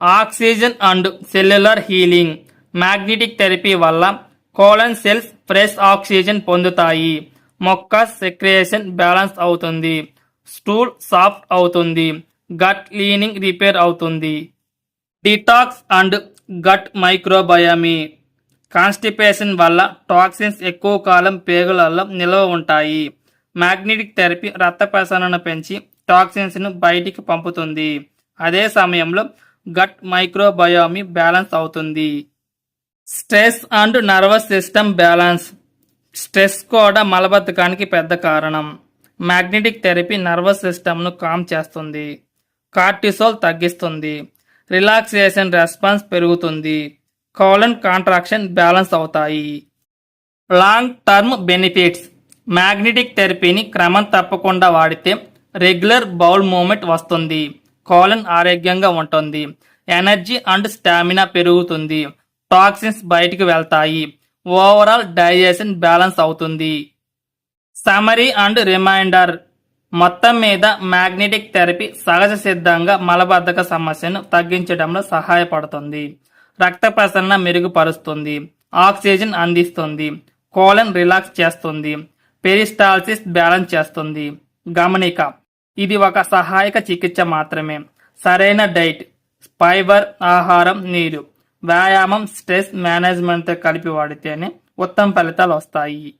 Oxygen and cellular healing magnetic therapy వల్ల colon cells fresh oxygen పొందుతాయి. మొక్క secretion balance అవుతుంది. స్టూల్ సాఫ్ట్ అవుతుంది. గట్ క్లీనింగ్ రిపేర్ అవుతుంది. Detox and gut microbiome. Constipation వల్ల toxins ఎక్కువ కాలం పేగులలో నిల్వ ఉంటాయి. మ్యాగ్నెటిక్ థెరపీ రక్త ప్రసరణ పెంచి టాక్సిన్స్ను బయటికి పంపుతుంది. అదే సమయంలో గట్ మైక్రోబయోమి బ్యాలెన్స్ అవుతుంది. Stress and nervous system balance stress కూడా మలబద్ధకానికి పెద్ద కారణం. మ్యాగ్నెటిక్ థెరపీ నర్వస్ సిస్టమ్ను కామ్ చేస్తుంది. కార్టిసోల్ తగ్గిస్తుంది. రిలాక్సేషన్ రెస్పాన్స్ పెరుగుతుంది. కోలన్ కాంట్రాక్షన్ బ్యాలెన్స్ అవుతాయి. లాంగ్ టర్మ్ బెనిఫిట్స్ మ్యాగ్నెటిక్ థెరపీని క్రమం తప్పకుండా వాడితే రెగ్యులర్ బౌల్ మూమెంట్ వస్తుంది. కోలన్ ఆరోగ్యంగా ఉంటుంది. ఎనర్జీ అండ్ స్టామినా పెరుగుతుంది. టాక్సిన్స్ బయటికి వెళ్తాయి. ఓవరాల్ డైజెషన్ బ్యాలెన్స్ అవుతుంది. Summary and reminder. మొత్తం మీద మ్యాగ్నెటిక్ థెరపీ సహజ సిద్ధంగా మలబద్ధక సమస్యను తగ్గించడంలో సహాయపడుతుంది. రక్త ప్రసరణ మెరుగుపరుస్తుంది. ఆక్సిజన్ అందిస్తుంది. కోలన్ రిలాక్స్ చేస్తుంది. పెరిస్టాల్సిస్ బ్యాలెన్స్ చేస్తుంది. గమనిక. ఇది ఒక సహాయక చికిత్స మాత్రమే. సరైన డైట్ ఫైబర్ ఆహారం నీరు వ్యాయామం స్ట్రెస్ మేనేజ్మెంట్తో కలిపి వాడితేనే ఉత్తమ ఫలితాలు వస్తాయి.